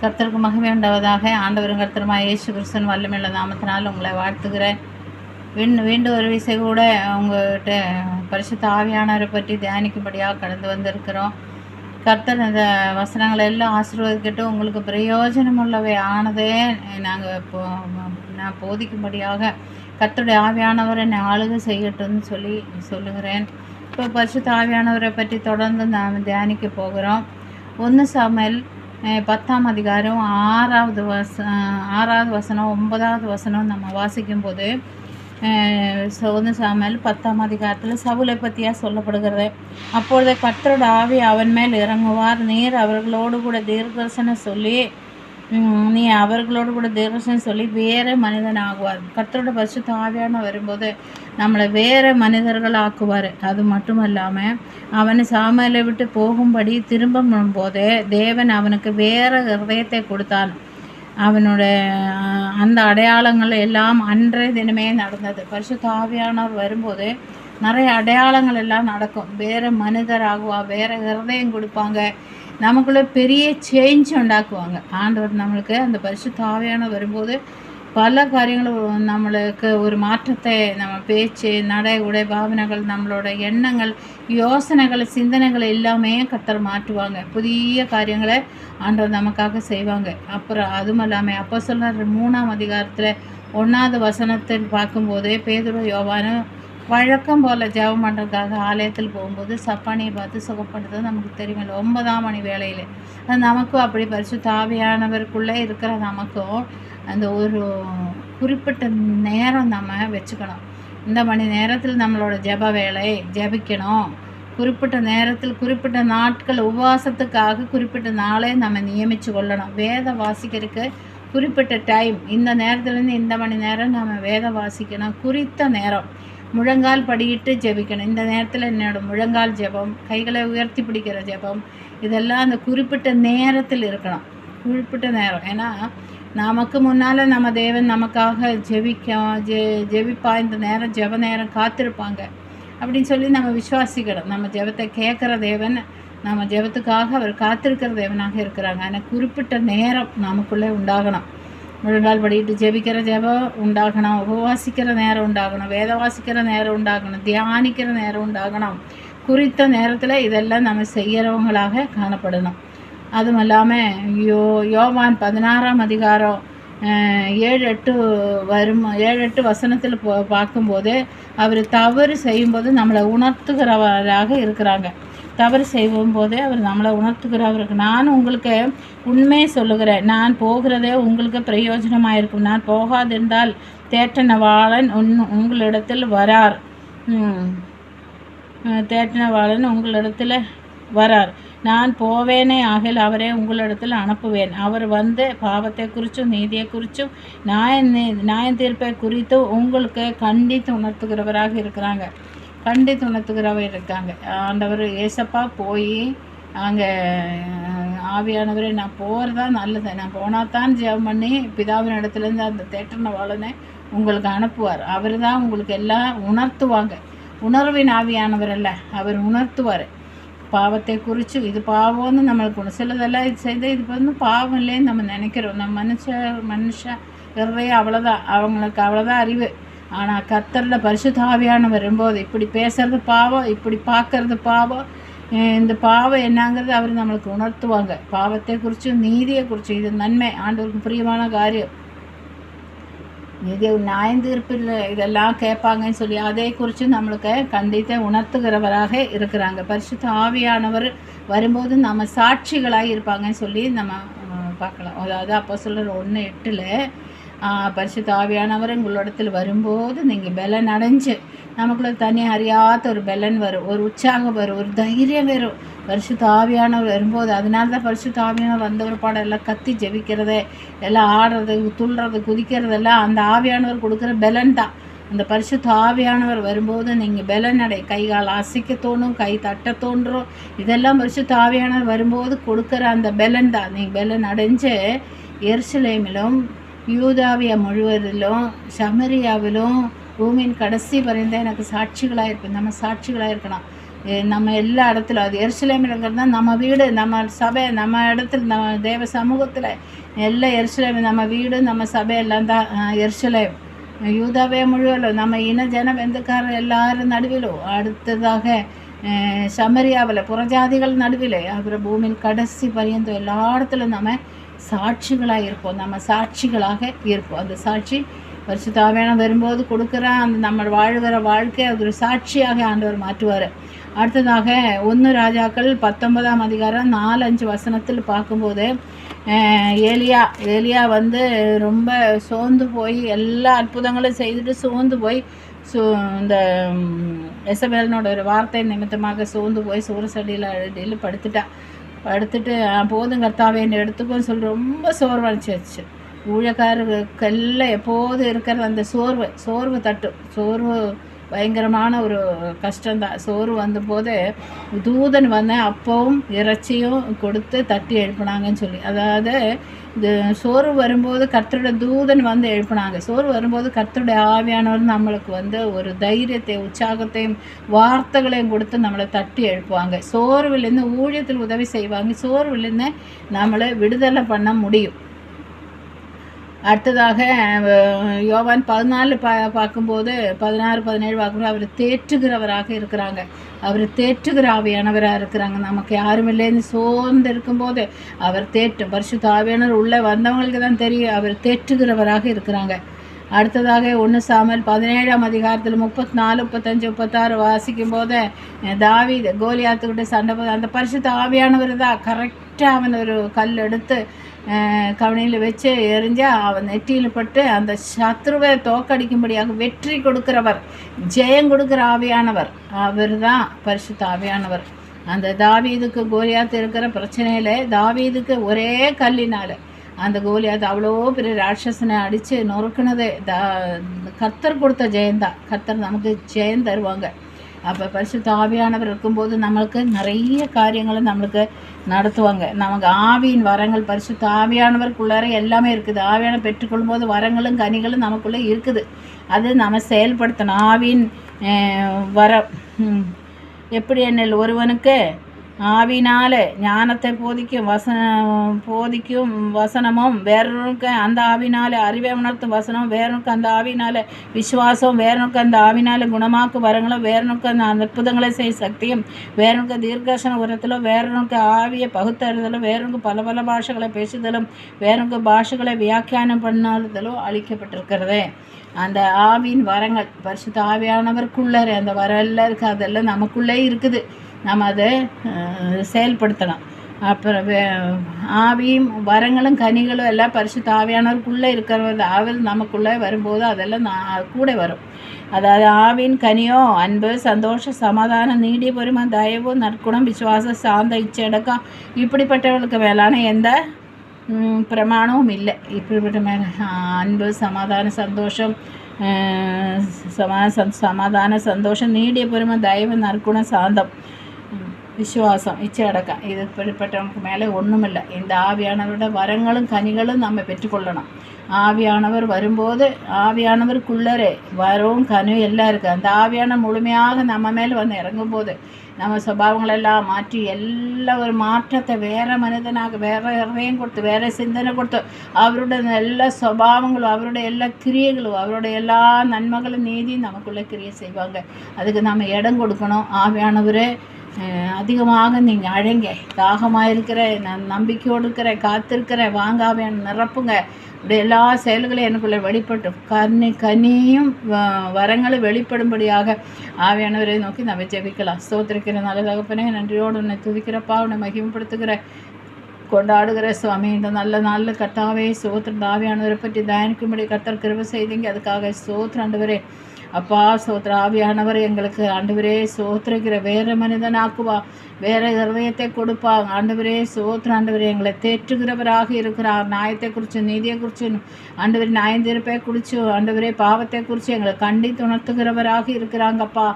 கர்த்தருக்கு மகிமை உண்டாவதாக. ஆண்டவரும் கர்த்தருமா இயேசு கிறிஸ்தன் வல்லமையுள்ள நாமத்தினால் உங்களை வாழ்த்துக்கிறேன் வீண் மீண்டும் ஒரு விசை கூட உங்கள்கிட்ட பரிசுத்த ஆவியானவரை பற்றி தியானிக்கும்படியாக கடந்து வந்திருக்கிறோம். கர்த்தர் அந்த வசனங்களை எல்லாம் ஆசீர்வதிக்கிட்டு உங்களுக்கு பிரயோஜனமுள்ளவை ஆனதே நாங்கள் இப்போ நான் போதிக்கும்படியாக கர்த்தருடைய ஆவியானவரை நான் ஆளுக செய்யட்டும்னு சொல்லி சொல்லுகிறேன். இப்போ பரிசுத்த ஆவியானவரை பற்றி தொடர்ந்து நாம் தியானிக்க போகிறோம். ஒன்று சமையல் பத்தாம் அதிகாரம் ஆறாவது வச ஆறாவது வசனம் ஒன்பதாவது வசனம் நம்ம வாசிக்கும்போது சோதன சாமல் பத்தாம் அதிகாரத்தில் சவுலை பற்றியாக சொல்லப்படுகிறது அப்பொழுது கற்றோட ஆவி அவன் மேல் இறங்குவார் நீர் அவர்களோடு கூட தீர்க்கதர்சனம் சொல்லி நீ அவர்களோடு கூட தீர்க்கதர்சனம் சொல்லி வேறு மனிதன் ஆகுவார் கர்த்தரோட பரிசுத்த தாவியான வரும்போது நம்மளை வேறு மனிதர்கள் ஆக்குவார் அது மட்டும் இல்லாமல் அவனை சாமையில விட்டு போகும்படி திரும்ப போது தேவன் அவனுக்கு வேறு ஹிருதயத்தை கொடுத்தான் அவனோட அந்த அடையாளங்கள் எல்லாம் அன்றைய தினமே நடந்தது. பரிசு தாவியானவர் வரும்போது நிறைய அடையாளங்கள் எல்லாம் நடக்கும். வேறு மனிதராகுவா வேறு ஹிரதயம் கொடுப்பாங்க. நமக்குள்ளே பெரிய சேஞ்ச் உண்டாக்குவாங்க. ஆண்டவர் நம்மளுக்கு அந்த பரிசு தாவையான வரும்போது பல காரியங்களும் நம்மளுக்கு ஒரு மாற்றத்தை நம்ம பேச்சு நடை உடை பாவனைகள் நம்மளோட எண்ணங்கள் யோசனைகள் சிந்தனைகள் எல்லாமே கத்தர் மாற்றுவாங்க. புதிய காரியங்களை ஆண்டவர் நமக்காக செய்வாங்க. அப்புறம் அதுவும் இல்லாமல் அப்போ சொல்கிற மூணாம் அதிகாரத்தில் ஒன்றாவது வசனத்தை பார்க்கும்போதே பேதுரு யோவானும் வழக்கம் போல் ஜெபம் பண்ணுறதுக்காக ஆலயத்தில் போகும்போது சப்பானியை பார்த்து சுகப்படுறது நமக்கு தெரியுமில்ல. ஒன்பதாம் மணி வேலையில் அது நமக்கும் அப்படி பரிசு தாவியானவருக்குள்ளே இருக்கிற நமக்கும் அந்த ஒரு குறிப்பிட்ட நேரம் நம்ம வச்சுக்கணும். இந்த மணி நேரத்தில் நம்மளோட ஜெப வேலை ஜெபிக்கணும். குறிப்பிட்ட நேரத்தில் குறிப்பிட்ட நாட்கள் உபவாசத்துக்காக குறிப்பிட்ட நாளை நம்ம நியமித்து கொள்ளணும். வேத வாசிக்கிறதுக்கு குறிப்பிட்ட டைம் இந்த நேரத்துலேருந்து இந்த மணி நேரம் நம்ம வேதம் வாசிக்கணும். குறித்த நேரம். முழங்கால் படியிட்டு ஜெபிக்கணும். இந்த நேரத்தில் என்னோட முழங்கால் ஜெபம் கைகளை உயர்த்தி பிடிக்கிற ஜெபம் இதெல்லாம் அந்த குறிப்பிட்ட நேரத்தில் இருக்கணும் குறிப்பிட்ட நேரம். ஏன்னா நமக்கு முன்னால் நம்ம தேவன் நமக்காக ஜெபிக்க ஜெ ஜெபிப்பா இந்த நேரம் ஜெப நேரம் காத்திருப்பாங்க. அப்படின்னு சொல்லி நம்ம விசுவாசிக்கணும். நம்ம ஜெபத்தை கேட்குற தேவன் நம்ம ஜெபத்துக்காக அவர் காத்திருக்கிற தேவனாக இருக்கிறாங்க. ஆனால் குறிப்பிட்ட நேரம் நமக்குள்ளே உண்டாகணும். முழங்கால் படிக்கிட்டு ஜெபிக்கிற ஜெபம் உண்டாகணும் உபவாசிக்கிற நேரம் உண்டாகணும் வேத வாசிக்கிற நேரம் உண்டாகணும் தியானிக்கிற நேரம் உண்டாகணும் குறித்த நேரத்தில் இதெல்லாம் நம்ம செய்கிறவங்களாக காணப்படணும் அதுவும் இல்லாமல் யோ யோவான் பதினாறாம் அதிகாரம் ஏழு எட்டு வரும் ஏழு எட்டு வசனத்தில் போ பார்க்கும்போது அவர் தவறு செய்யும்போது நம்மளை உணர்த்துகிறவராக இருக்கிறாங்க தவறு செய்யும் போதே அவர் நம்மளை உணர்த்துகிறவருக்கு நான் உங்களுக்கு உண்மையை சொல்லுகிறேன். நான் போகிறதே உங்களுக்கு பிரயோஜனமாக இருக்கும் நான் போகாதிருந்தால் தேட்டனவாளன் உன் உங்களிடத்தில் வரார். தேட்டனவாளன் உங்களிடத்தில் வரார். நான் போவேனே ஆகில் அவரே உங்களிடத்தில் அனுப்புவேன். அவர் வந்து பாவத்தை குறித்தும் நீதியை குறித்தும் நியாய நீ- நியாய தீர்ப்பை குறித்து உங்களுக்கு கண்டித்து உணர்த்துகிறவராக இருக்கிறாங்க. கண்டித்து உணர்த்துகிறவர் இருக்காங்க. ஆண்டவர் ஏசப்பா போய் அங்கே ஆவியானவரே நான் போகிறதா நல்லது. நான் போனால் தான் ஜெபம் பண்ணி பிதாவின் இடத்துலேருந்து அந்த தேற்றனவாளனை உங்களுக்கு அனுப்புவார். அவர் தான் உங்களுக்கு எல்லாம் உணர்த்துவாங்க. உணர்வின் ஆவியானவர் அல்ல அவர் உணர்த்துவார். பாவத்தை குறித்து இது பாவம்னு நம்மளுக்கு ஒன்று சிலதெல்லாம் இது செய்து இது வந்து பாவம் இல்லைன்னு நம்ம நினைக்கிறோம். நம்ம மனுஷ மனுஷ இறைய அவ்வளோதான் அவங்களுக்கு அவ்வளோதான் அறிவு. ஆனால் கத்தரில் பரிசுத்தாவியானவர் வரும்போது இப்படி பேசுறது பாவம் இப்படி பார்க்கறது பாவம். இந்த பாவம் என்னங்கிறது அவர் நம்மளுக்கு உணர்த்துவாங்க. பாவத்தை குறித்தும் நீதியை குறித்தும் இது நன்மை ஆண்டவருக்கு பிரியமான காரியம். இது நியாயந்தீர்ப்பில் இதெல்லாம் கேட்பாங்கன்னு சொல்லி அதை குறித்து நம்மளுக்கு கண்டித்த உணர்த்துகிறவராக இருக்கிறாங்க. பரிசுத்த ஆவியானவர் வரும்போது நம்ம சாட்சிகளாக இருப்பாங்கன்னு சொல்லி நம்ம பார்க்கலாம். அதாவது அப்போ சொல்கிற ஒன்று எட்டில் பரிசுத்த ஆவியானவர் உங்களிடத்தில் வரும்போது நீங்கள் பெலன் அடைஞ்சு நமக்குள்ள தனி அறியாத ஒரு பெலன் வரும் ஒரு உற்சாகம் வரும் ஒரு தைரியம் வரும். பரிசுத்த ஆவியானவர் வரும்போது அதனால தான் பரிசுத்த ஆவியானவர் வந்த ஒரு பாடம் எல்லாம் கத்தி ஜெபிக்கிறது எல்லாம் ஆடுறது துள்ளுறது குதிக்கிறதெல்லாம் அந்த ஆவியானவர் கொடுக்குற பெலன் தான். அந்த பரிசுத்த ஆவியானவர் வரும்போது நீங்கள் பெலன் அடை கை கால் அசைக்க தோணும் கை தட்ட தோன்றும். இதெல்லாம் பரிசுத்த ஆவியானவர் வரும்போது கொடுக்குற அந்த பெலன் தான். நீங்கள் பெலன் அடைஞ்சு எருசலேமிலும் யூதாவியா முழுவதிலும் சமரியாவிலும் பூமியின் கடைசி வரைந்த எனக்கு சாட்சிகளாக இருக்கு நம்ம சாட்சிகளாக இருக்கணும். நம்ம எல்லா இடத்துல அது எரிசிலேமிலங்கிறது தான் நம்ம வீடு நம்ம சபை நம்ம இடத்துல நம்ம தேவ சமூகத்தில் எல்லா எருசலேம் நம்ம வீடு நம்ம சபை எல்லாம் தான் எரிசிலேம். யூதாவே முழுவதும் நம்ம இன ஜன வெந்துக்காரர் எல்லாரும் நடுவிலும். அடுத்ததாக சமரியாவில் புறஜாதிகள் நடுவில். அப்புறம் பூமியின் கடைசி பரியந்தம் எல்லா இடத்துலையும் நம்ம சாட்சிகளாக இருப்போம் நம்ம சாட்சிகளாக இருப்போம். அந்த சாட்சி பரிசுத்தாவியான வரும்போது கொடுக்குற அந்த நம்ம வாழ்கிற வாழ்க்கை அது ஒரு சாட்சியாக ஆண்டவர் மாற்றுவார். அடுத்ததாக ஒன்று ராஜாக்கள் பத்தொன்பதாம் அதிகாரம் நாலு அஞ்சு வசனத்தில் பார்க்கும்போது ஏலியா ஏலியா வந்து ரொம்ப சோர்ந்து போய் எல்லா அற்புதங்களும் செய்துட்டு சோர்ந்து போய் சோ இந்த எசபேலனோட ஒரு வார்த்தை நிமித்தமாக சோர்ந்து போய் சூரசடியில் அடியில் படுத்துட்டா. படுத்துட்டு போதும் கர்த்தாவே என்னை எடுத்துக்கோன்னு சொல்லி ரொம்ப சோர்வடைச்சிருச்சு ஊழியக்காரருக்கெல்லாம் எப்போதும் இருக்கிற அந்த சோர்வு சோர்வு தட்டும் சோர்வு பயங்கரமான ஒரு கஷ்டம்தான். சோறு வந்தபோது தூதன் வந்தேன் அப்பவும் இறைச்சியும் கொடுத்து தட்டி எழுப்புனாங்கன்னு சொல்லி. அதாவது இது சோறு வரும்போது கர்த்தருடைய தூதன் வந்து எழுப்புனாங்க. சோறு வரும்போது கர்த்தருடைய ஆவியானவர் நம்மளுக்கு வந்து ஒரு தைரியத்தை உற்சாகத்தையும் வார்த்தைகளையும் கொடுத்து நம்மளை தட்டி எழுப்புவாங்க. சோர்விலேருந்து ஊழியத்தில் உதவி செய்வாங்க. சோர்விலேருந்து நம்மளை விடுதலை பண்ண முடியும். அடுத்ததாக யோவான் பதினாலு பா பார்க்கும்போது பதினாறு பதினேழு பார்க்கும்போது அவர் தேற்றுகிறவராக இருக்கிறாங்க. அவர் தேற்றுகிற ஆவியானவராக இருக்கிறாங்க. நமக்கு யாரும் இல்லைன்னு சோர்ந்து இருக்கும்போது அவர் தேற்று பரிசுத்த ஆவியானவர் உள்ளே வந்தவங்களுக்கு தான் தெரியும் அவர் தேற்றுகிறவராக இருக்கிறாங்க. அடுத்ததாக ஒன்று சாமல் பதினேழாம் அதிகாரத்தில் முப்பத்தி நாலு முப்பத்தஞ்சு முப்பத்தாறு வாசிக்கும் போது தாவி கோலியாத்துக்கிட்ட சண்டை போது அந்த பரிசுத்த ஆவியானவர் தான் கரெக்டாக அவன் ஒரு கல் எடுத்து கவனியில் வச்சு எரிஞ்சு அவன் நெற்றியில் பட்டு அந்த சத்ருவை தோக்கடிக்கும்படியாக வெற்றி கொடுக்கிறவர் ஜெயம் கொடுக்கிற ஆவியானவர். அவர் தான் பரிசுத்த ஆவியானவர். அந்த தாவீதுக்கு கோலியாத்து இருக்கிற பிரச்சனையில் தாவீதுக்கு ஒரே கல்லினால் அந்த கோலியாத்து அவ்வளோ பெரிய ராட்சசனை அடித்து நொறுக்குனது. தா கத்தர் கொடுத்த ஜெயந்தான் கத்தர் நமக்கு ஜெயம் தருவாங்க. அப்போ பரிசுத்த ஆவியானவர் இருக்கும்போது நம்மளுக்கு நிறைய காரியங்களை நம்மளுக்கு நடத்துவாங்க. நமக்கு ஆவியின் வரங்கள் பரிசுத்த ஆவியானவருக்குள்ளார எல்லாமே இருக்குது. ஆவியான பெற்றுக்கொள்ளும் போது வரங்களும் கனிகளும் நமக்குள்ளே இருக்குது. அது நம்ம செயல்படுத்தணும். ஆவியின் வரம் வர எப்படி என்னில் ஒருவனுக்கு ஆவினால ஞானத்தை போதிக்கும் வசன போதிக்கும் வசனமும் வேறொருக்கு அந்த ஆவினால அறிவை உணர்த்தும் வசனம் வேறொருக்கு அந்த ஆவினால விசுவாசம் வேறொருக்கு அந்த ஆவினால குணமாக்கு வரங்களும் வேறொருக்கு அந்த அற்புதங்களை செய்ய சக்தியும் வேறொருக்கு தீர்க்கசன உரத்திலும் வேறொருக்கு ஆவியை பகுத்தறிதலும் வேறொருக்கு பல பல பாஷைகளை பேசுதலும் வேறொருக்கு பாஷைகளை வியாக்கியானம் பண்ணாதலும் அளிக்கப்பட்டிருக்கிறது. அந்த ஆவியின் வரங்கள் பரிசுத்த ஆவியானவருக்குள்ளே அந்த வரலாம் இருக்குது அதெல்லாம் நமக்குள்ளே இருக்குது. நம்ம அதை செயல்படுத்தலாம். அப்புறம் ஆவியும் வரங்களும் கனிகளும் எல்லாம் பரிசு தாவியானவருக்குள்ளே இருக்கிறவர் ஆவல் நமக்குள்ளே வரும்போது அதெல்லாம் நான் கூட வரும். அதாவது ஆவின் கனியோ அன்பு சந்தோஷம் சமாதானம் நீடிய பொறுமை தயவு நற்குணம் விசுவாசம் சாந்த இச்சடக்கம் இப்படிப்பட்டவர்களுக்கு மேலான எந்த பிரமாணமும் இல்லை. இப்படிப்பட்ட மேல அன்பு சமாதான சந்தோஷம் சமா சமாதான சந்தோஷம் நீடிய பொறுமை தயவு நற்குணம் சாந்தம். ம், விசுவாசம் இச்சை அடக்கம் இது இப்படிப்பட்டவங்களுக்கு மேலே ஒன்றுமில்லை இந்த ஆவியானவரோட வரங்களும் கனிகளும் நம்ம பெற்றுக்கொள்ளணும் ஆவியானவர் வரும்போது ஆவியானவருக்குள்ளரே வரும் கனி எல்லாம் இருக்குது அந்த ஆவியான முழுமையாக நம்ம மேலே வந்து இறங்கும்போது நம்ம சுபாவங்களெல்லாம் மாற்றி எல்லா ஒரு மாற்றத்தை வேற மனிதனாக வேற இதயம் கொடுத்து வேற சிந்தனை கொடுத்து அவருடைய எல்லா சுபாவங்களும் அவருடைய எல்லா கிரியைகளும் அவருடைய எல்லா நன்மைகளும் நீதியும் நமக்குள்ளே கிரியை செய்வாங்க அதுக்கு நம்ம இடம் கொடுக்கணும் ஆவியானவரே அஹ், அதிகமாக நீங்கள் அழைங்க. தாகமாக இருக்கிற நான் நம்பிக்கையோடு இருக்கிற காத்திருக்கிற வாங்காவியான நிரப்புங்க. இப்படி எல்லா செயல்களையும் எனக்குள்ளே வெளிப்பட்டு கனி கனியும் வரங்களும் வெளிப்படும்படியாக ஆவியானவரை நோக்கி நம்ம ஜெபிக்கலாம். ஸ்தோத்திரிக்கிற நல்ல தகப்பனே நன்றியோடு உன்னை துதிக்கிறப்பா உன்னை மகிமைப்படுத்துகிற கொண்டாடுகிற சுவாமி இந்த நல்ல நாளில் கர்த்தாவே சோத்திரம் ஆவியானவரை பற்றி தயானிக்கும்படி கர்த்தர் கிருபை செய்தீங்க. அதுக்காக சோத்திரம் ஆண்டவரே. அப்பா சோத்திர ஆவியானவர் எங்களுக்கு ஆண்டவரே சோத்திரிக்கிற வேறு மனிதனாக்குவா. வேறு இதயத்தை கொடுப்பா. ஆண்டவரே சோத்திர ஆண்டவரே எங்களை தேற்றுகிறவராக இருக்கிறார். நியாயத்தை குறித்து நீதியை குறித்து ஆண்டவர் நியாயந்திருப்பை குறித்து ஆண்டவரே பாவத்தை குறித்து எங்களை கண்டித்து உணர்த்துகிறவராக இருக்கிறாங்கப்பா.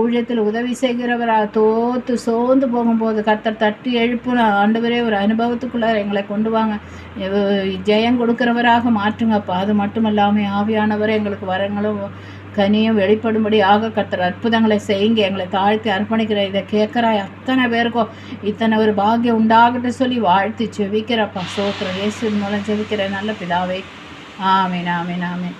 ஊழியத்தில் உதவி செய்கிறவராக தோத்து சோர்ந்து போகும்போது கத்தர் தட்டி எழுப்புன ஆண்டவரே ஒரு அனுபவத்துக்குள்ள எங்களை கொண்டு வாங்க. ஜெயம் கொடுக்கிறவராக மாற்றுங்கப்பா. அது மட்டும் இல்லாமல் ஆவியானவரே எங்களுக்கு வரங்களும் கனியும் வெளிப்படும்படியாக கத்துற அற்புதங்களை செய்யுங்க. எங்களை தாழ்த்தி அர்ப்பணிக்கிற இதை கேட்குறாய் அத்தனை பேருக்கும் இத்தனை ஒரு பாக்கியம் உண்டாகட்டும் சொல்லி வாழ்த்து செவிக்கிறப்பா சோத்திரம் இயேசு மூலம் செவிக்கிற நல்ல பிதாவே. ஆமீன் ஆமீன் ஆமீன்.